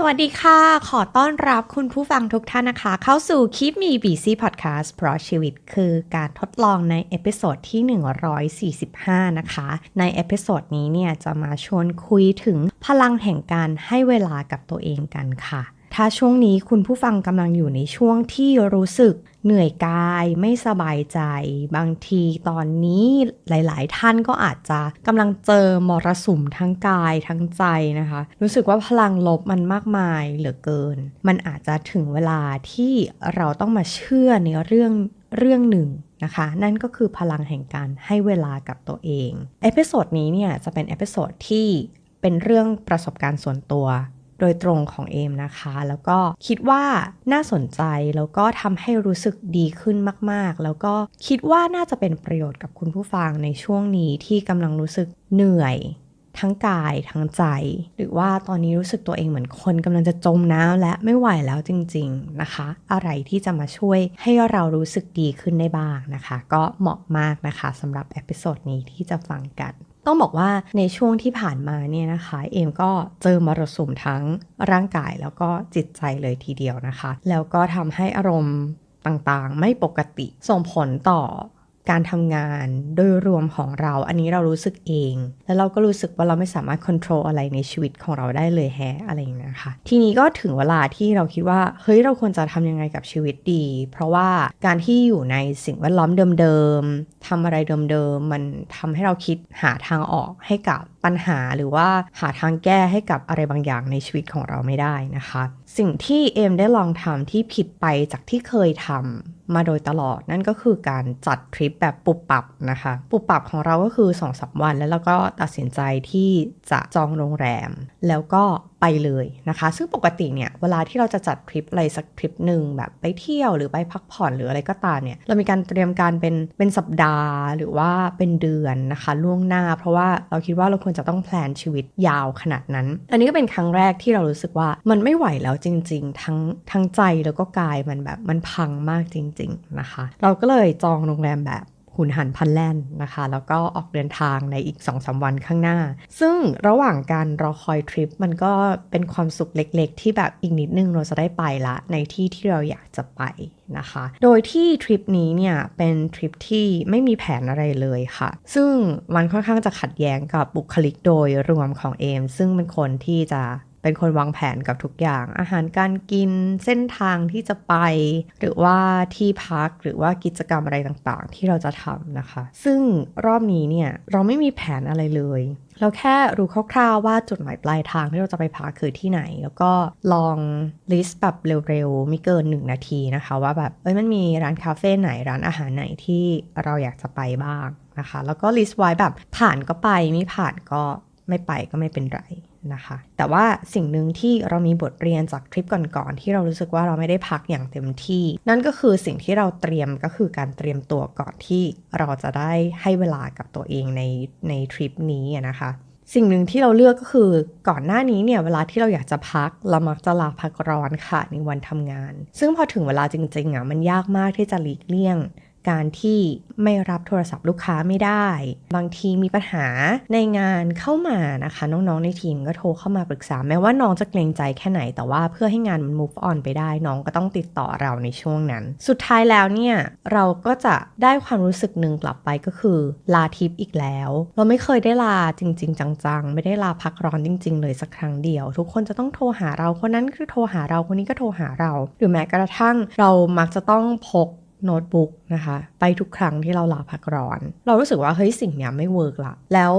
สวัสดีค่ะ ขอต้อนรับคุณผู้ฟังทุกท่านนะคะ เข้าสู่คลิปมีบีซีพอดแคสต์เพราะชีวิตคือการทดลองในเอพิโซดที่ 145 นะคะ ในเอพิโซดนี้เนี่ยจะมาชวนคุยถึงพลังแห่งการให้เวลากับตัวเองกันค่ะ ถ้าช่วงนี้คุณผู้ฟังกำลังอยู่ในช่วงที่รู้สึกเหนื่อยกายไม่สบายใจ บางทีตอนนี้หลาย ๆ ท่านก็อาจจะกำลังเจอมรสุมทั้งกายทั้งใจนะคะ รู้สึกว่าพลังลบมันมากมายเหลือเกิน มันอาจจะถึงเวลาที่เราต้องมาเชื่อในเรื่องเรื่องหนึ่งนะคะ นั่นก็คือพลังแห่งการให้เวลากับตัวเอง เอพิโซดนี้เนี่ยจะเป็นเอพิโซดที่เป็นเรื่องประสบการณ์ส่วนตัว โดยตรงของเอมนะคะ แล้วก็คิดว่าน่าสนใจแล้วก็ทำให้รู้สึกดีขึ้นมากๆ แล้วก็คิดว่าน่าจะเป็นประโยชน์กับคุณผู้ฟังในช่วงนี้ที่กำลังรู้สึกเหนื่อย ทั้งกายทั้งใจ หรือว่าตอนนี้รู้สึกตัวเองเหมือนคนกำลังจะจมน้ำและไม่ไหวแล้วจริง ๆนะคะ อะไรที่จะมาช่วยให้เรารู้สึกดีขึ้นได้บ้างนะคะ ก็เหมาะมากนะคะสำหรับเอพิโซดนี้ที่จะฟังกัน ต้องบอกว่าในช่วงที่ผ่านมาเนี่ยนะคะเอมก็เจอมรสุมทั้งร่างกายแล้วก็จิตใจเลยทีเดียวนะคะ แล้วก็ทำให้อารมณ์ต่างๆ ไม่ปกติส่งผลต่อ การทำงานโดยรวมของเรา อันนี้เรารู้สึกเอง แล้วเราก็รู้สึกว่าเราไม่สามารถควบคุมอะไรในชีวิตของเราได้เลยแฮะอะไรอย่างนี้นะคะทีนี้ก็ถึงเวลาที่เราคิดว่าเฮ้ยเราควรจะทำยังไงกับชีวิตดี เพราะว่าการที่อยู่ในสิ่งแวดล้อมเดิมๆทำอะไรเดิมๆมันทำให้เราคิดหาทางออกให้กับปัญหาหรือว่าหาทางแก้ให้กับอะไรบางอย่างในชีวิตของเราไม่ได้นะคะ สิ่งที่เอมได้ลองทำที่ผิดไปจากที่เคยทำมาโดยตลอดนั่นก็คือการจัดทริปแบบปุบปับนะคะ ปุบปับของเราก็คือ2อสวัน แล้วเราก็ตัดสินใจที่จะจองโรงแรม แล้วก็ไปเลยนะคะ ซึ่งปกติเนี่ยเวลาที่เราจะจัดทริปอะไรสักทริปหนึ่งแบบไปเที่ยวหรือไปพักผ่อนหรืออะไรก็ตามเนี่ยเรามีการเตรียมการเป็นเป็นสัปดาห์ หรือว่าเป็นเดือนนะคะล่วงหน้า เพราะว่าเราคิดว่าเราควรจะต้องแพลนชีวิตยาวขนาดนั้น อันนี้ก็เป็นครั้งแรกที่เรารู้สึกว่ามันไม่ไหวแล้วจริง ๆ ทั้งทั้งใจแล้วก็กายมันแบบมันพังมากจริง ๆนะคะ เราก็เลยจองโรงแรมแบบ หุนหันพันแล่นนะคะ แล้วก็ออกเดินทางในอีก2อสวันข้างหน้า ซึ่งระหว่างการรอคอยทริปมันก็เป็นความสุขเล็กๆ ที่แบบอีกนิดนึงเราจะได้ไปละ ในที่ที่เราอยากจะไปนะคะ โดยที่ทริปนี้เนี่ยเป็นทริปที่ไม่มีแผนอะไรเลยค่ะ ซึ่งมันค่อนข้างจะขัดแย้งกับบุคลิกโดยรวมของเอม ซึ่งเป็นคนที่จะ เป็นคนวางแผนกับทุกอย่าง อาหารการกินเส้นทางที่จะไป หรือว่าที่พักหรือว่ากิจกรรมอะไรต่างๆ ที่เราจะทำนะคะ ซึ่งรอบนี้เนี่ยเราไม่มีแผนอะไรเลย เราแค่รู้คร่าวๆว่าจุดหมายปลายทางที่เราจะไปพักคือที่ไหน แล้วก็ลองลิสต์แบบเร็วๆไม่เกิน 1 นาทีนะคะ ว่าแบบเอ้ยมันมีร้านคาเฟ่ไหนร้านอาหารไหนที่เราอยากจะไปบ้างนะคะ แล้วก็ลิสต์ไว้แบบผ่านก็ไปไม่ผ่านก็ไม่ไปก็ไม่เป็นไร นะคะ แต่ว่าสิ่งหนึ่งที่เรามีบทเรียนจากทริปก่อนๆที่เรารู้สึกว่าเราไม่ได้พักอย่างเต็มที่ นั่นก็คือสิ่งที่เราเตรียมก็คือการเตรียมตัวก่อนที่เราจะได้ให้เวลากับตัวเองในในทริปนี้นะคะสิ่งหนึ่งที่เราเลือกก็คือก่อนหน้านี้เนี่ยเวลาที่เราอยากจะพัก เรามักจะลาพักร้อนค่ะในวันทำงาน ซึ่งพอถึงเวลาจริงๆอะมันยากมากที่จะหลีกเลี่ยง การที่ไม่รับโทรศัพท์ลูกค้าไม่ได้ บางทีมีปัญหาในงานเข้ามานะคะ น้องๆในทีมก็โทรเข้ามาปรึกษา แม้ว่าน้องจะเกรงใจแค่ไหนแต่ว่าเพื่อให้งานมัน move on ไปได้ น้องก็ต้องติดต่อเราในช่วงนั้น สุดท้ายแล้วเนี่ยเราก็จะได้ความรู้สึกหนึ่งกลับไปก็คือ ลาทิปอีกแล้ว เราไม่เคยได้ลาจริง ๆ จังๆ ไม่ได้ลาพักร้อนจริง ๆ เลยสักครั้งเดียว ทุกคนจะต้องโทรหาเราคนนั้นคือโทรหาเราคนนี้ก็โทรหาเรา หรือแม้กระทั่งเรามักจะต้องพก โน้ตบุ๊กนะคะไปทุกครั้งที่เราลาพักร้อน เรารู้สึกว่าเฮ้ยสิ่งเนี้ยไม่เวิร์กละแล้ว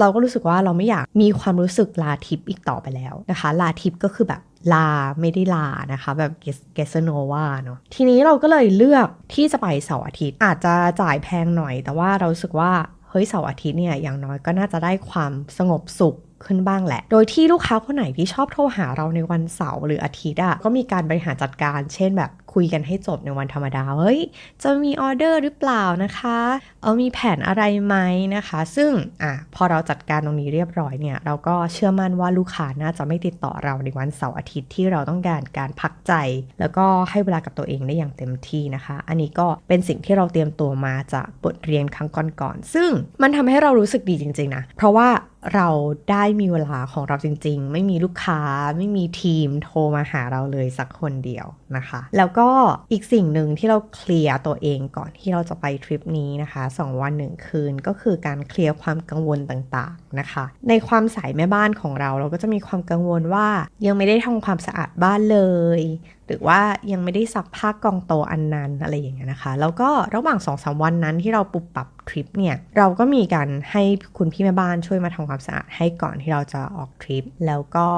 เราก็รู้สึกว่าเราไม่อยากมีความรู้สึกลาทิปอีกต่อไปแล้วนะคะ ลาทิปก็คือแบบลาไม่ได้ลานะคะแบบเกสโนวาเนาะทีนี้เราก็เลยเลือกที่จะไปเสาร์อาทิตย์ อาจจะจ่ายแพงหน่อย แต่ว่าเราสึกว่าเฮ้ยเสาร์อาทิตย์เนี่ยอย่างน้อยก็น่าจะได้ความสงบสุขขึ้นบ้างแหละ โดยที่ลูกค้าคนไหนที่ชอบโทรหาเราในวันเสาร์หรืออาทิตย์อะก็มีการบริหารจัดการ เช่นแบบคุยกันให้จบในวันธรรมดา เฮ้ย จะมีออเดอร์หรือเปล่านะคะ เออมีแผนอะไรไหมนะคะ ซึ่งอะพอเราจัดการตรงนี้เรียบร้อยเนี่ย เราก็เชื่อมั่นว่าลูกค้าน่าจะไม่ติดต่อเราในวันเสาร์อาทิตย์ที่เราต้องการการพักใจ แล้วก็ให้เวลากับตัวเองได้อย่างเต็มที่นะคะ อันนี้ก็เป็นสิ่งที่เราเตรียมตัวมาจากบทเรียนครั้งก่อนๆซึ่งมันทำให้เรารู้สึกดีจริงๆนะ เพราะว่าเราได้มีเวลาของเราจริง ๆ ไม่มีลูกค้าไม่มีทีมโทรมาหาเราเลยสักคนเดียวนะคะ แล้วก็อีกสิ่งหนึ่งที่เราเคลียร์ตัวเองก่อนที่เราจะไปทริปนี้นะคะ 2 วันหนึ่งคืนก็คือการเคลียร์ความกังวลต่างๆนะคะ ในความสายแม่บ้านของเราเราก็จะมีความกังวลว่ายังไม่ได้ทำความสะอาดบ้านเลย หรือว่ายังไม่ได้ซักผ้ากองโตอันนั้นอะไรอย่างเงี้ยนะคะ แล้วก็ระหว่าง2อสวันนั้นที่เราปุบปรับทริปเนี่ย เราก็มีการให้คุณพี่แม่บ้านช่วยมาทำความสะอาดให้ก่อนที่เราจะออกทริป แล้วก็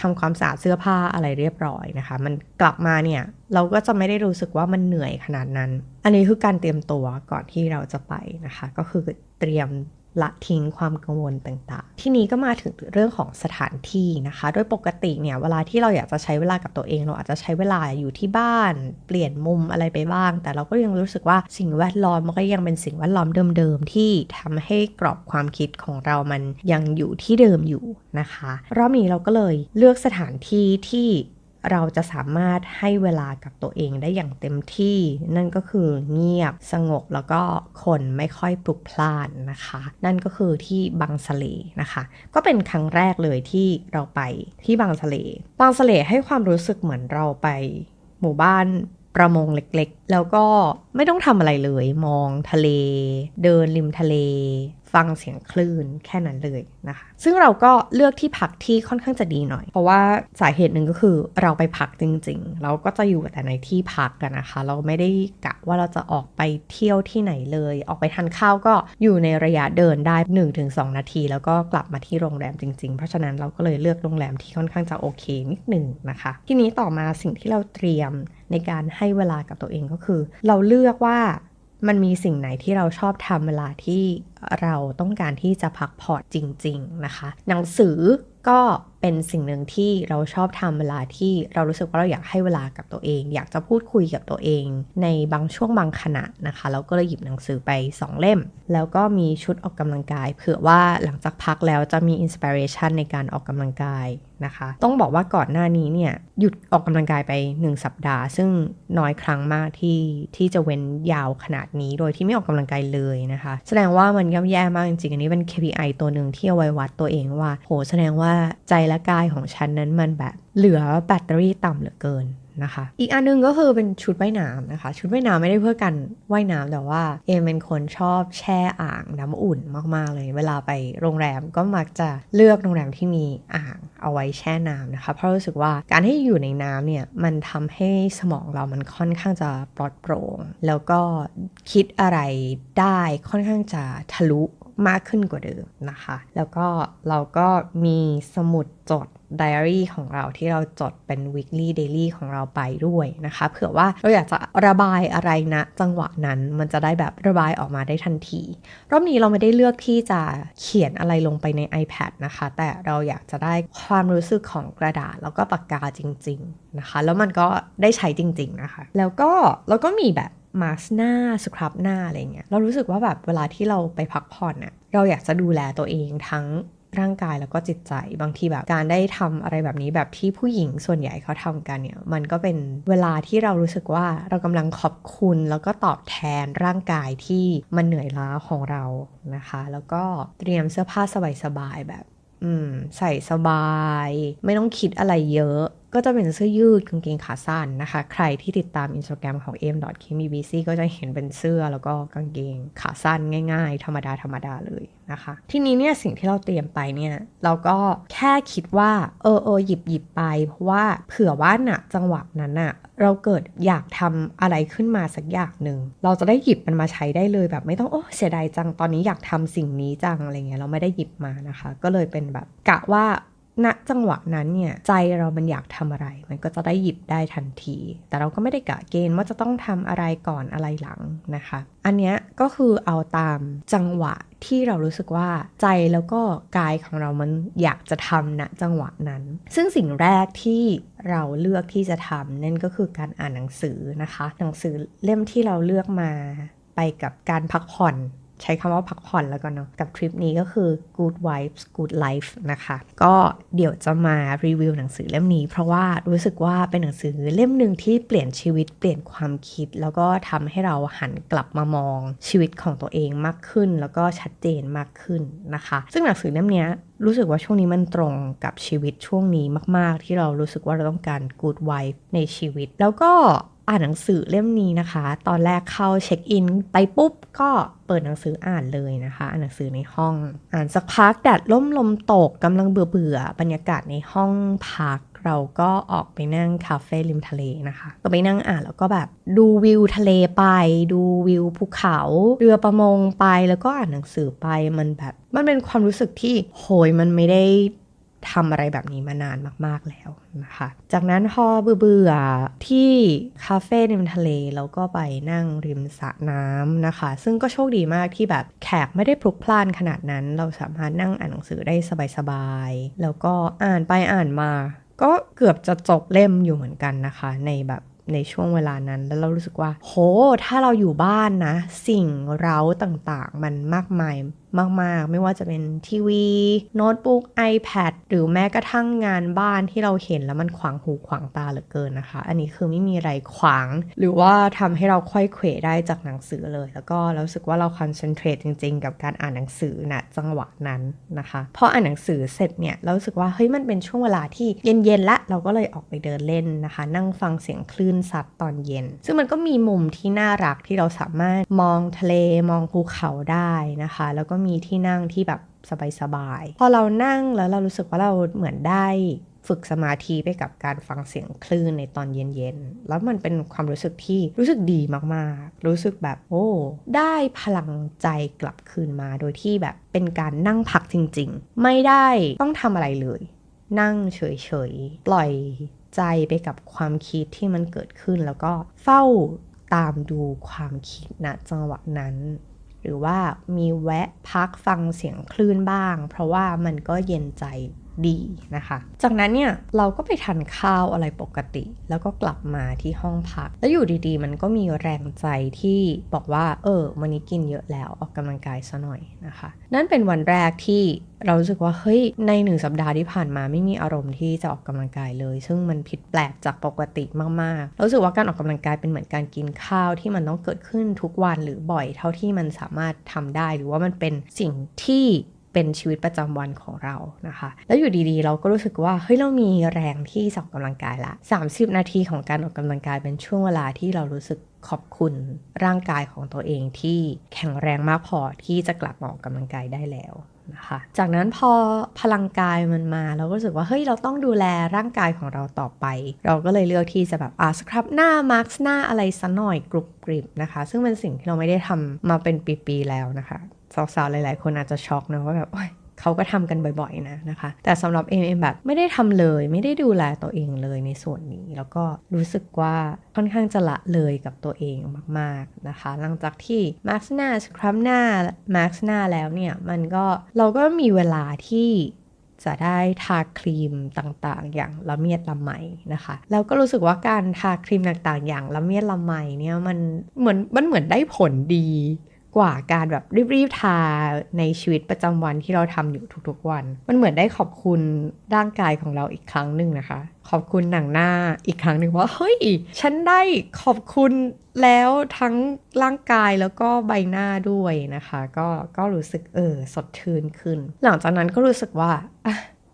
ทำความสะอาดเสื้อผ้าอะไรเรียบร้อยนะคะ มันกลับมาเนี่ยเราก็จะไม่ได้รู้สึกว่ามันเหนื่อยขนาดนั้น อันนี้คือการเตรียมตัวก่อนที่เราจะไปนะคะ ก็คือเตรียม ละทิ้งความกังวลต่างๆ ที่นี้ก็มาถึงเรื่องของสถานที่นะคะ โดยปกติเนี่ยเวลาที่เราอยากจะใช้เวลากับตัวเอง เราอาจจะใช้เวลาอยู่ที่บ้าน เปลี่ยนมุมอะไรไปบ้าง แต่เราก็ยังรู้สึกว่าสิ่งแวดล้อมมันก็ยังเป็นสิ่งแวดล้อมเดิมๆ ที่ทำให้กรอบความคิดของเรามันยังอยู่ที่เดิมอยู่นะคะรอบนี้เราก็เลยเลือกสถานที่ที่ เราจะสามารถให้เวลากับตัวเองได้อย่างเต็มที่ นั่นก็คือเงียบสงบแล้วก็คนไม่ค่อยปลุกพล่านนะคะ นั่นก็คือที่บางสะเลนะคะ ก็เป็นครั้งแรกเลยที่เราไปที่บางสะเลบางสะเลให้ความรู้สึกเหมือนเราไปหมู่บ้านประมงเล็กๆ แล้วก็ไม่ต้องทำอะไรเลย มองทะเล เดินริมทะเล ฟังเสียงคลื่นแค่นั้นเลยนะคะ ซึ่งเราก็เลือกที่พักที่ค่อนข้างจะดีหน่อย เพราะว่าสาเหตุหนึ่งก็คือเราไปพักจริง ๆ เราก็จะอยู่แต่ในที่พักกันนะคะ เราไม่ได้กะว่าเราจะออกไปเที่ยวที่ไหนเลย ออกไปทานข้าวก็อยู่ในระยะเดินได้ 1-2 นาที แล้วก็กลับมาที่โรงแรมจริง ๆ เพราะฉะนั้นเราก็เลยเลือกโรงแรมที่ค่อนข้างจะโอเคนิดหนึ่งนะคะ ทีนี้ต่อมาสิ่งที่เราเตรียมในการให้เวลากับตัวเองก็คือ เราเลือกว่ามันมีสิ่งไหนที่เราชอบทำเวลาที่ เราต้องการที่จะพักผ่อนจริง ๆ นะคะ หนังสือก็เป็นสิ่งหนึ่งที่เราชอบทำเวลาที่เรารู้สึกว่าเราอยากให้เวลากับตัวเอง อยากจะพูดคุยกับตัวเอง ในบางช่วงบางขณะนะคะเราก็เลยหยิบหนังสือไป 2 เล่ม แล้วก็มีชุดออกกำลังกาย เผื่อว่าหลังจากพักแล้วจะมีอินสปิเรชันในการออกกำลังกายนะคะ ต้องบอกว่าก่อนหน้านี้เนี่ยหยุดออกกำลังกายไป 1 สัปดาห์ ซึ่งน้อยครั้งมากที่ที่จะเว้นยาวขนาดนี้โดยที่ไม่ออกกำลังกายเลยนะคะ แสดงว่ามันย่ำแย่มากจริงๆ อันนี้เป็น KPI ตัวหนึ่งที่เอาไว้วัดตัวเองว่า โห แสดงว่าใจและกายของฉันนั้นมันแบบเหลือแบตเตอรี่ต่ำเหลือเกิน นะคะ อีกอันนึงก็คือเป็นชุดว่ายน้ำนะคะ ชุดว่ายน้ำไม่ได้เพื่อกันว่ายน้ำแต่ว่าเอมเป็นคนชอบแช่อ่างน้ำอุ่นมากๆเลย เวลาไปโรงแรมก็มักจะเลือกโรงแรมที่มีอ่างเอาไว้แช่น้ำนะคะ เพราะรู้สึกว่าการที่อยู่ในน้ำเนี่ยมันทำให้สมองเรามันค่อนข้างจะปลอดโปร่ง แล้วก็คิดอะไรได้ค่อนข้างจะทะลุ มากขึ้นกว่าเดิมนะคะ แล้วก็เราก็มีสมุดจดไดอารี่ของเราที่เราจดเป็น weekly daily ของเราไปด้วยนะคะ เผื่อว่าเราอยากจะระบายอะไรนะ จังหวะนั้นมันจะได้แบบระบายออกมาได้ทันที รอบนี้เราไม่ได้เลือกที่จะเขียนอะไรลงไปใน iPad นะคะ แต่เราอยากจะได้ความรู้สึกของกระดาษแล้วก็ปากกาจริง ๆ นะคะ แล้วมันก็ได้ใช้จริง ๆ นะคะ แล้วก็เราก็มีแบบ มาสหน้าสครับหน้าอะไรเงี้ยเรารู้สึกว่าแบบเวลาที่เราไปพักผ่อนเนี่ยเราอยากจะดูแลตัวเองทั้งร่างกายแล้วก็จิตใจบางทีแบบการได้ทำอะไรแบบนี้แบบที่ผู้หญิงส่วนใหญ่เขาทำกันเนี่ยมันก็เป็นเวลาที่เรารู้สึกว่าเรากำลังขอบคุณแล้วก็ตอบแทนร่างกายที่มันเหนื่อยล้าของเรานะคะ แล้วก็เตรียมเสื้อผ้าสบายๆแบบ อืม ใส่สบาย ไม่ต้องคิดอะไรเยอะก็จะเป็นเสื้อยืดกางเกงขาสั้นนะคะ ใครที่ติดตามอินสตาแกรมของ m k m b c ก็จะเห็นเป็นเสื้อแล้วก็กางเกงขาสั้นง่าย ๆ ธรรมดาธรรมดาเลยนะคะ ทีนี้เนี่ยสิ่งที่เราเตรียมไปเนี่ย เราก็แค่คิดว่า เออเออหยิบหยิบไป เพราะว่าเผื่อว่าน่ะจังหวะนั้นน่ะเราเกิดอยากทำอะไรขึ้นมาสักอย่างหนึ่ง เราจะได้หยิบมันมาใช้ได้เลยแบบไม่ต้องโอ้เสียดายจังตอนนี้อยากทำสิ่งนี้จังอะไรเงี้ยเราไม่ได้หยิบมานะคะ ก็เลยเป็นแบบกะว่า ณจังหวะนั้นเนี่ยใจเรามันอยากทำอะไร มันก็จะได้หยิบได้ทันที แต่เราก็ไม่ได้กะเกณฑ์ว่าจะต้องทำอะไรก่อนอะไรหลังนะคะ อันนี้ก็คือเอาตามจังหวะที่เรารู้สึกว่าใจแล้วก็กายของเรามันอยากจะทำณจังหวะนั้น ซึ่งสิ่งแรกที่เราเลือกที่จะทำนั่นก็คือการอ่านหนังสือนะคะ หนังสือเล่มที่เราเลือกมาไปกับการพักผ่อน ใช้คำว่าพักผ่อนแล้วกันเนาะกับทริปนี้ก็คือ good vibes good life นะคะ ก็เดี๋ยวจะมารีวิวหนังสือเล่มนี้ เพราะว่ารู้สึกว่าเป็นหนังสือเล่มหนึ่งที่เปลี่ยนชีวิตเปลี่ยนความคิด แล้วก็ทำให้เราหันกลับมามองชีวิตของตัวเองมากขึ้น แล้วก็ชัดเจนมากขึ้นนะคะ ซึ่งหนังสือเล่มนี้รู้สึกว่าช่วงนี้มันตรงกับชีวิตช่วงนี้มาก ๆ ที่เรารู้สึกว่าเราต้องการ good vibe ในชีวิต แล้วก็ อ่านหนังสือเล่มนี้นะคะ ตอนแรกเข้าเช็คอินไปปุ๊บก็เปิดหนังสืออ่านเลยนะคะ อ่านหนังสือในห้อง อ่านสักพักแดดล่มลมตกกำลังเบื่อเบื่อบรรยากาศในห้องพักเราก็ออกไปนั่งคาเฟ่ริมทะเลนะคะ ก็ไปนั่งอ่านแล้วก็แบบดูวิวทะเลไป ดูวิวภูเขาเรือประมงไปแล้วก็อ่านหนังสือไปมันแบบ มันเป็นความรู้สึกที่โหยมันไม่ได้ ทำอะไรแบบนี้มานานมาก ๆแล้วนะคะ จากนั้นพอเบื่อที่คาเฟ่ริมทะเลแล้วก็ไปนั่งริมสระน้ำนะคะ ซึ่งก็โชคดีมากที่แบบแขกไม่ได้พลุกพล่านขนาดนั้น เราสามารถนั่งอ่านหนังสือได้สบายๆ แล้วก็อ่านไปอ่านมา ก็เกือบจะจบเล่มอยู่เหมือนกันนะคะ ในแบบในช่วงเวลานั้นแล้วเรารู้สึกว่า โห ถ้าเราอยู่บ้านนะ สิ่งเร้าต่างๆ มันมากมาย มาก ๆ ไม่ว่าจะเป็นทีวี โน้ตบุ๊ก iPad หรือแม้กระทั่งงานบ้านที่เราเห็นแล้วมันขวางหูขวางตาเหลือเกินนะคะ อันนี้คือไม่มีอะไรขวาง หรือว่าทำให้เราค่อยเขวได้จากหนังสือเลย แล้วก็รารู้สึกว่าเราคอนเซนเทรตจริง ๆ กับการอ่านหนังสือณจังหวะนั้นนะคะพออ่านหนังสือเสร็จเนี่ยเรารู้สึกว่าเฮ้ยมันเป็นช่วงเวลาที่เย็นๆละเราก็เลยออกไปเดินเล่นนะคะ นั่งฟังเสียงคลื่นซัดตอนเย็น ซึ่งมันก็มีมุมที่น่ารักที่เราสามารถมองทะเลมองภูเขาได้นะคะ แล้วก็มีที่นั่งที่แบบสบายๆ พอเรานั่งแล้วเรารู้สึกว่าเราเหมือนได้ฝึกสมาธิไปกับการฟังเสียงคลื่นในตอนเย็นๆ แล้วมันเป็นความรู้สึกที่รู้สึกดีมากๆ รู้สึกแบบโอ้ ได้พลังใจกลับคืนมาโดยที่แบบเป็นการนั่งพักจริงๆ ไม่ได้ต้องทำอะไรเลย นั่งเฉยๆ ปล่อยใจไปกับความคิดที่มันเกิดขึ้นแล้วก็เฝ้าตามดูความคิดณจังหวะนั้น หรือว่ามีแวะพักฟังเสียงคลื่นบ้าง เพราะว่ามันก็เย็นใจ ดีนะคะ จากนั้นเนี่ยเราก็ไปทานข้าวอะไรปกติ แล้วก็กลับมาที่ห้องพัก แล้วอยู่ดีๆ มันก็มีแรงใจที่บอกว่า เออ วันนี้กินเยอะแล้วออกกำลังกายซะหน่อยนะคะ นั่นเป็นวันแรกที่เรารู้สึกว่าเฮ้ยในหนึ่งสัปดาห์ที่ผ่านมาไม่มีอารมณ์ที่จะออกกำลังกายเลย ซึ่งมันผิดแปลกจากปกติมากๆรารู้สึกว่าการออกกำลังกายเป็นเหมือนการกินข้าวที่มันต้องเกิดขึ้นทุกวันหรือบ่อยเท่าที่มันสามารถทำได้ หรือว่ามันเป็นสิ่งที่ เป็นชีวิตประจำวันของเรานะคะ แล้วอยู่ดีๆ เราก็รู้สึกว่าเฮ้ยเรามีแรงที่จะออกกำลังกายละ 30 นาทีของการออกกำลังกายเป็นช่วงเวลาที่เรารู้สึกขอบคุณร่างกายของตัวเองที่แข็งแรงมากพอที่จะกลับมาออกกำลังกายได้แล้วนะคะจากนั้นพอพลังกายมันมา เราก็รู้สึกว่าเฮ้ยเราต้องดูแลร่างกายของเราต่อไป เราก็เลยเลือกที่จะแบบอ่าสครับหน้ามาร์กหน้าอะไรสัหน่อยกรุบกริบนะคะ ซึ่งเป็นสิ่งที่เราไม่ได้ทำมาเป็นปีๆแล้วนะคะ สาวๆ หลายๆ คนอาจจะช็อกนะว่าแบบเขาก็ทำกันบ่อยๆนะนะคะ แต่สำหรับเอ็มเอ็มแบบไม่ได้ทำเลย ไม่ได้ดูแลตัวเองเลยในส่วนนี้ แล้วก็รู้สึกว่าค่อนข้างจะละเลยกับตัวเองมากๆนะคะ หลังจากที่มาร์กหน้าสครับหน้ามาร์กหน้าแล้วเนี่ย มันก็เราก็มีเวลาที่จะได้ทาครีมต่างๆ อย่างละเมียดละไมนะคะ แล้วก็รู้สึกว่าการทาครีมต่างๆ อย่างละเมียดละไมเนี่ยมันเหมือนมันเหมือนได้ผลดี กว่าการแบบรีบๆทาในชีวิตประจำวันที่เราทำอยู่ทุกๆวัน มันเหมือนได้ขอบคุณร่างกายของเราอีกครั้งหนึ่งนะคะ ขอบคุณหนังหน้าอีกครั้งหนึ่งว่าเฮ้ยฉันได้ขอบคุณแล้วทั้งร่างกายแล้วก็ใบหน้าด้วยนะคะ ก็ก็รู้สึกเออสดชื่นขึ้น หลังจากนั้นก็รู้สึกว่า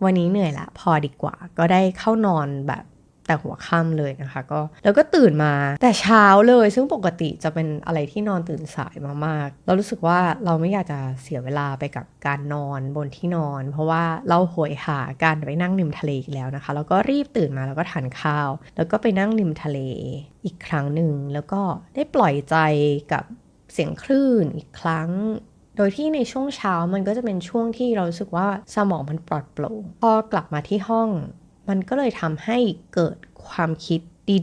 วันนี้เหนื่อยละพอดีกว่า ก็ได้เข้านอนแบบ แต่หัวค่ำเลยนะคะก็แล้วก็ตื่นมาแต่เช้าเลย ซึ่งปกติจะเป็นอะไรที่นอนตื่นสายมากๆ เรารู้สึกว่าเราไม่อยากจะเสียเวลาไปกับการนอนบนที่นอน เพราะว่าเราโหยหาการไปนั่งริมทะเลอีกแล้วนะคะ แล้วก็รีบตื่นมาแล้วก็ทานข้าว แล้วก็ไปนั่งริมทะเลอีกครั้งหนึ่งแล้วก็ได้ปล่อยใจกับเสียงคลื่นอีกครั้งโดยที่ในช่วงเช้ามันก็จะเป็นช่วงที่เรารู้สึกว่าสมองมันปลอดโปร่งพอกลับมาที่ห้อง มันก็เลยทำให้เกิดความคิด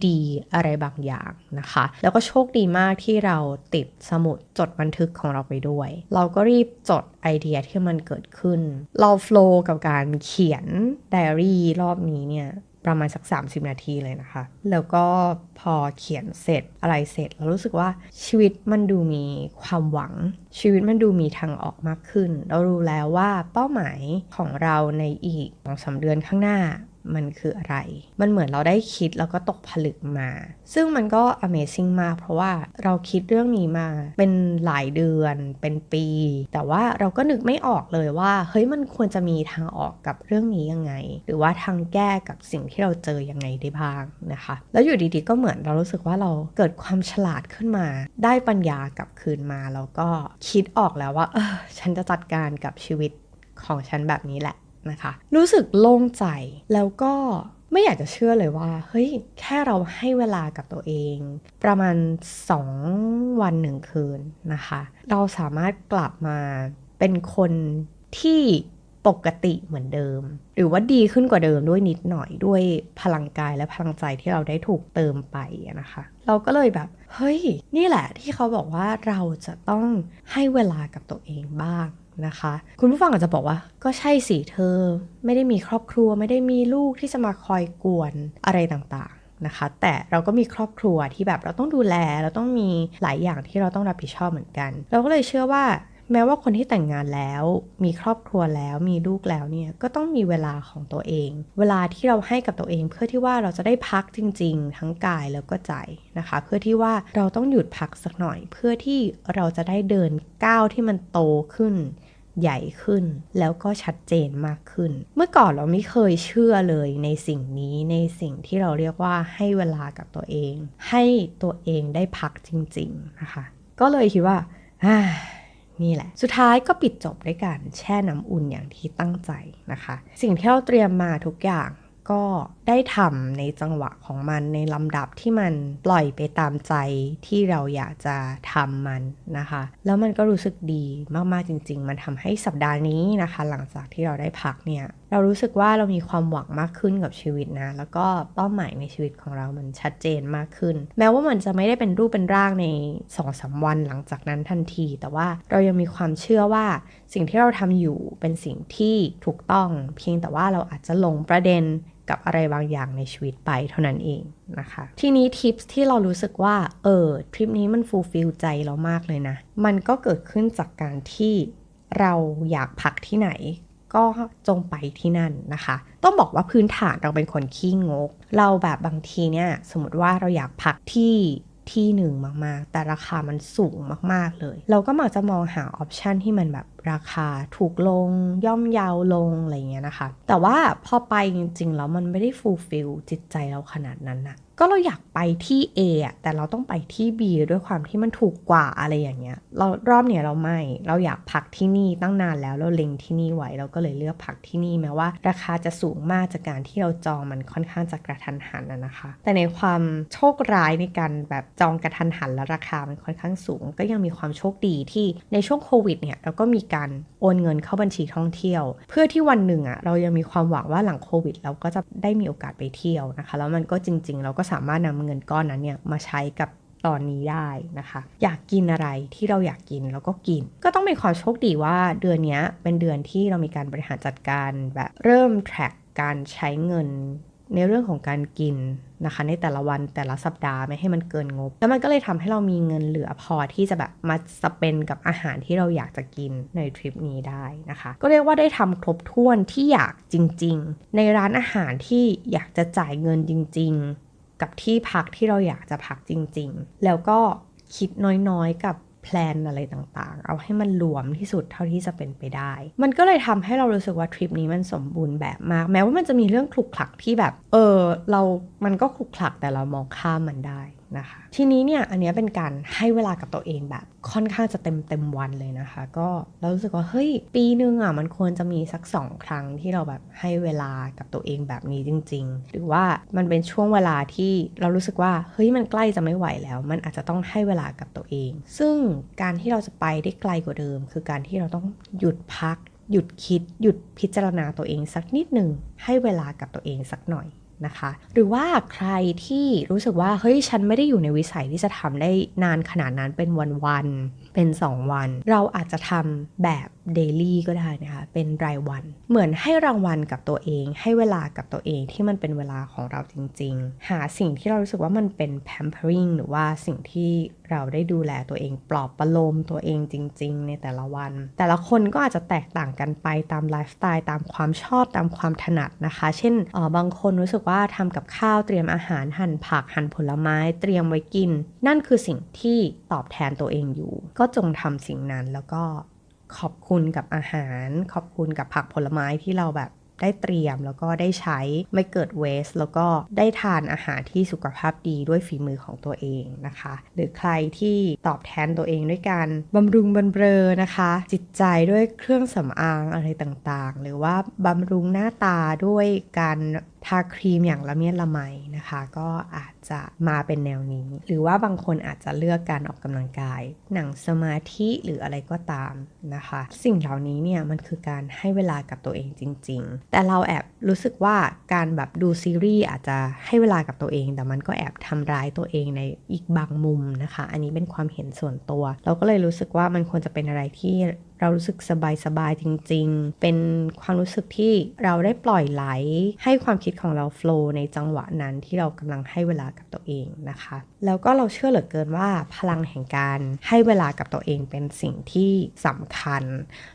ดีๆ อะไรบางอย่างนะคะ แล้วก็โชคดีมากที่เราติดสมุดจดบันทึกของเราไปด้วย เราก็รีบจดไอเดียที่มันเกิดขึ้น เราโฟล์กับการเขียนไดอารี่รอบนี้เนี่ย ประมาณสัก 30 นาทีเลยนะคะแล้วก็พอเขียนเสร็จอะไรเสร็จเรารู้สึกว่าชีวิตมันดูมีความหวัง ชีวิตมันดูมีทางออกมากขึ้น เรารู้แล้วว่าเป้าหมายของเราในอีกสองสาเดือนข้างหน้ามันคืออะไร มันเหมือนเราได้คิดแล้วก็ตกผลึกมา ซึ่งมันก็ Amazing มาก เพราะว่าเราคิดเรื่องนี้มาเป็นหลายเดือน เป็นปี แต่ว่าเราก็นึกไม่ออกเลยว่า เฮ้ย มันควรจะมีทางออกกับเรื่องนี้ยังไง หรือว่าทางแก้กับสิ่งที่เราเจอยังไงได้บ้างนะคะแล้วอยู่ดีๆ ก็เหมือนเรารู้สึกว่าเราเกิดความฉลาดขึ้นมา ได้ปัญญากลับคืนมา แล้วก็คิดออกแล้วว่า เออ ฉันจะจัดการกับชีวิตของฉันแบบนี้แหละนะคะ รู้สึกโล่งใจ แล้วก็ไม่อยากจะเชื่อเลยว่า เฮ้ย แค่เราให้เวลากับตัวเอง ประมาณ 2 วันหนึ่งคืนนะคะ เราสามารถกลับมาเป็นคนที่ ปกติเหมือนเดิม หรือว่าดีขึ้นกว่าเดิมด้วยนิดหน่อยด้วยพลังกายและพลังใจที่เราได้ถูกเติมไปนะคะ เราก็เลยแบบ เฮ้ย นี่แหละที่เขาบอกว่าเราจะต้องให้เวลากับตัวเองบ้างนะคะ คุณผู้ฟังอาจจะบอกว่า ก็ใช่สิเธอ ไม่ได้มีครอบครัวไม่ได้มีลูกที่จะมาคอยกวนอะไรต่างๆนะคะแต่เราก็มีครอบครัวที่แบบเราต้องดูแล เราต้องมีหลายอย่างที่เราต้องรับผิดชอบเหมือนกัน เราก็เลยเชื่อว่า แม้ว่าคนที่แต่งงานแล้ว มีครอบครัวแล้วมีลูกแล้วเนี่ยก็ต้องมีเวลาของตัวเอง เวลาที่เราให้กับตัวเอง เพื่อที่ว่าเราจะได้พักจริง ๆ ทั้งกายแล้วก็ใจนะคะ เพื่อที่ว่าเราต้องหยุดพักสักหน่อย เพื่อที่เราจะได้เดินก้าวที่มันโตขึ้นใหญ่ขึ้นแล้วก็ชัดเจนมากขึ้น เมื่อก่อนเราไม่เคยเชื่อเลยในสิ่งนี้ในสิ่งที่เราเรียกว่าให้เวลากับตัวเอง ให้ตัวเองได้พักจริง ๆนะคะ ก็เลยคิดว่า นี่แหละ สุดท้ายก็ปิดจบด้วยการแช่น้ำอุ่นอย่างที่ตั้งใจนะคะ สิ่งที่เราเตรียมมาทุกอย่างก็ ได้ทำในจังหวะของมันในลำดับที่มันปล่อยไปตามใจที่เราอยากจะทำมันนะคะ แล้วมันก็รู้สึกดีมากๆจริง ๆ มันทำให้สัปดาห์นี้นะคะ หลังจากที่เราได้พักเนี่ยเรารู้สึกว่าเรามีความหวังมากขึ้นกับชีวิตนะ แล้วก็เป้าหมายในชีวิตของเรามันชัดเจนมากขึ้น แม้ว่ามันจะไม่ได้เป็นรูปเป็นร่างใน2อสวันหลังจากนั้นทันที แต่ว่าเรายังมีความเชื่อว่าสิ่งที่เราทำอยู่เป็นสิ่งที่ถูกต้อง เพียงแต่ว่าเราอาจจะลงประเด็น กับอะไรบางอย่างในชีวิตไปเท่านั้นเองนะคะ ทีนี้ทิปที่เรารู้สึกว่า เออทริปนี้มันฟูลฟิลใจเรามากเลยนะ มันก็เกิดขึ้นจากการที่เราอยากพักที่ไหนก็จงไปที่นั่นนะคะ ต้องบอกว่าพื้นฐานเราเป็นคนขี้งก เราแบบบางทีเนี่ย สมมติว่าเราอยากพักที่ ที่หนึ่งมากๆ แต่ราคามันสูงมากๆเลย เราก็มักจะมองหาออปชันที่มันแบบราคาถูกลง ย่อมยาวลงอะไรเงี้ยนะคะ แต่ว่าพอไปจริงๆแล้วมันไม่ได้ฟูลฟิลจิตใจเราขนาดนั้นนะ ก็เราอยากไปที่ A อะแต่เราต้องไปที่ B ด้วยความที่มันถูกกว่าอะไรอย่างเงี้ย เรารอบเนี้ยเราไม่ เราอยากพักที่นี่ตั้งนานแล้วเราเล็งที่นี่ไว้เราก็เลยเลือกพักที่นี่แม้ว่า ราคาจะสูงมากจากการที่เราจองมันค่อนข้างจะกระทันหันนะคะ แต่ในความโชคร้ายในการแบบจองกระทันหันแล้วราคามันค่อนข้างสูง ก็ยังมีความโชคดีที่ในช่วงโควิดเนี่ยเราก็มีการโอนเงินเข้าบัญชีท่องเที่ยว เพื่อที่วันหนึ่งอะ่ะเรายังมีความหวังว่าหลังโควิด เราก็จะได้มีโอกาสไปเที่ยวนะคะ แล้วมันก็จริง ๆ เราก็สามารถนำเงินก้อนนั้นเนี่ยมาใช้กับตอนนี้ได้นะคะ อยากกินอะไรที่เราอยากกินแล้วก็กิน ก็ต้องเป็นความโชคดีว่าเดือนนี้เป็นเดือนที่เรามีการบริหารจัดการแบบเริ่ม track การใช้เงินในเรื่องของการกินนะคะ ในแต่ละวันแต่ละสัปดาห์ไม่ให้มันเกินงบ แล้วมันก็เลยทำให้เรามีเงินเหลือพอที่จะแบบมาสเปนกับอาหารที่เราอยากจะกินในทริปนี้ได้นะคะ ก็เรียกว่าได้ทำครบถ้วนที่อยากจริง ๆ ในร้านอาหารที่อยากจะจ่ายเงินจริง ๆ กับที่พักที่เราอยากจะพักจริง ๆ แล้วก็คิดน้อยๆกับแพลนอะไรต่างๆ เอาให้มันรวมที่สุดเท่าที่จะเป็นไปได้ มันก็เลยทำให้เรารู้สึกว่าทริปนี้มันสมบูรณ์แบบมาก แม้ว่ามันจะมีเรื่องคลุกคลักที่แบบ เออเรา มันก็คลุกคลักแต่เรามองข้ามมันได้ นะคะ ทีนี้เนี่ยอันนี้เป็นการให้เวลากับตัวเองแบบค่อนข้างจะเต็มเต็มวันเลยนะคะ ก็เรารู้สึกว่าเฮ้ยปีหนึ่งอะมันควรจะมีสักสองครั้งที่เราแบบให้เวลากับตัวเองแบบนี้จริง ๆ หรือว่ามันเป็นช่วงเวลาที่เรารู้สึกว่าเฮ้ยมันใกล้จะไม่ไหวแล้ว มันอาจจะต้องให้เวลากับตัวเอง ซึ่งการที่เราจะไปได้ไกลกว่าเดิม คือการที่เราต้องหยุดพัก หยุดคิด หยุดพิจารณาตัวเองสักนิดหนึ่งให้เวลากับตัวเองสักหน่อย นะคะ หรือว่าใครที่รู้สึกว่าเฮ้ยฉันไม่ได้อยู่ในวิสัยที่จะทำได้นานขนาดนั้นเป็นวันๆเป็น 2 วัน เราอาจจะทำแบบเดลี่ก็ได้นะคะเป็นรายวัน เหมือนให้รางวัลกับตัวเอง ให้เวลากับตัวเองที่มันเป็นเวลาของเราจริง ๆ หาสิ่งที่เรารู้สึกว่ามันเป็น pampering หรือว่าสิ่งที่ เราได้ดูแลตัวเองปลอบประโลมตัวเองจริง ๆ ในแต่ละวัน แต่ละคนก็อาจจะแตกต่างกันไปตามไลฟ์สไตล์ตามความชอบตามความถนัดนะคะ เช่นออบางคนรู้สึกว่าทำกับข้าวเตรียมอาหารหั่นผักหั่นผลไม้เตรียมไว้กิน นั่นคือสิ่งที่ตอบแทนตัวเองอยู่ ก็จงทำสิ่งนั้นแล้วก็ขอบคุณกับอาหาร ขอบคุณกับผักผลไม้ที่เราแบบ ได้เตรียมแล้วก็ได้ใช้ไม่เกิดเวสแล้วก็ได้ทานอาหารที่สุขภาพดีด้วยฝีมือของตัวเองนะคะ หรือใครที่ตอบแทนตัวเองด้วยการบำรุงบำเรอนะคะ จิตใจด้วยเครื่องสำอางอะไรต่างๆ หรือว่าบำรุงหน้าตาด้วยการ ทาครีมอย่างละเมียดละไมนะคะ ก็อาจจะมาเป็นแนวนี้ หรือว่าบางคนอาจจะเลือกการออกกำลังกาย หนังสมาธิหรืออะไรก็ตามนะคะ สิ่งเหล่านี้เนี่ยมันคือการให้เวลากับตัวเองจริง ๆ แต่เราแอบรู้สึกว่าการแบบดูซีรีส์อาจจะให้เวลากับตัวเอง แต่มันก็แอบทำร้ายตัวเองในอีกบางมุมนะคะ อันนี้เป็นความเห็นส่วนตัว เราก็เลยรู้สึกว่ามันควรจะเป็นอะไรที่ เรารู้สึกสบายสบายๆจริง ๆ เป็นความรู้สึกที่เราได้ปล่อยไหล ให้ความคิดของเราโฟล์ในจังหวะนั้นที่เรากำลังให้เวลากับตัวเองนะคะ แล้วก็เราเชื่อเหลือเกินว่าพลังแห่งการให้เวลากับตัวเองเป็นสิ่งที่สำคัญ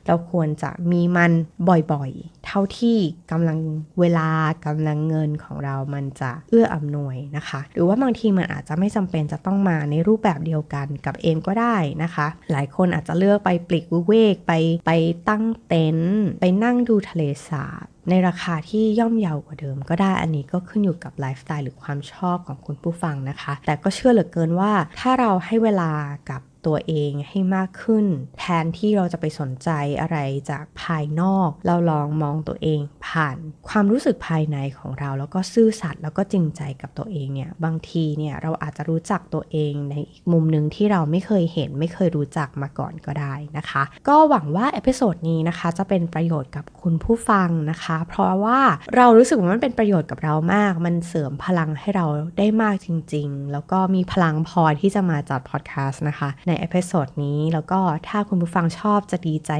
เราควรจะมีมันบ่อยๆ เท่าที่กำลังเวลากำลังเงินของเรามันจะเอื้ออำนวยนะคะ หรือว่าบางทีมันอาจจะไม่จำเป็นจะต้องมาในรูปแบบเดียวกันกับเอมก็ได้นะคะ หลายคนอาจจะเลือกไปปลีกวิเวกไปไปตั้งเต็นท์ไปนั่งดูทะเลสาบในราคาที่ย่อมเยาวกว่าเดิมก็ได้อันนี้ก็ขึ้นอยู่กับไลฟ์สไตล์หรือความชอบของคุณผู้ฟังนะคะ แต่ก็เชื่อเหลือเกินว่าถ้าเราให้เวลากับ ตัวเองให้มากขึ้น แทนที่เราจะไปสนใจอะไรจากภายนอก เราลองมองตัวเองผ่านความรู้สึกภายในของเรา แล้วก็ซื่อสัตย์แล้วก็จริงใจกับตัวเองเนี่ยบางทีเนี่ยเราอาจจะรู้จักตัวเองในอีกมุมหนึ่งที่เราไม่เคยเห็นไม่เคยรู้จักมาก่อนก็ได้นะคะ ก็หวังว่าเอพิโซดนี้นะคะจะเป็นประโยชน์กับคุณผู้ฟังนะคะ เพราะว่าเรารู้สึกว่ามันเป็นประโยชน์กับเรามาก มันเสริมพลังให้เราได้มากจริง ๆ แล้วก็มีพลังพอที่จะมาจัดพอดแคสต์นะคะในเอพิโซดนี้ แล้วก็ถ้าคุณผู้ฟังชอบจะดีใจ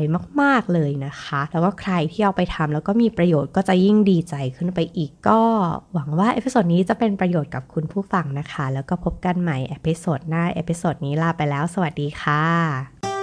มาก ๆ เลยนะคะ แล้วก็ใครที่เอาไปทำแล้วก็มีประโยชน์ก็จะยิ่งดีใจขึ้นไปอีกก็หวังว่าเอพิโซดนี้จะเป็นประโยชน์กับคุณผู้ฟังนะคะ แล้วก็พบกันใหม่เอพิโซดหน้าเอพิโซดนี้ลาไปแล้ว สวัสดีค่ะ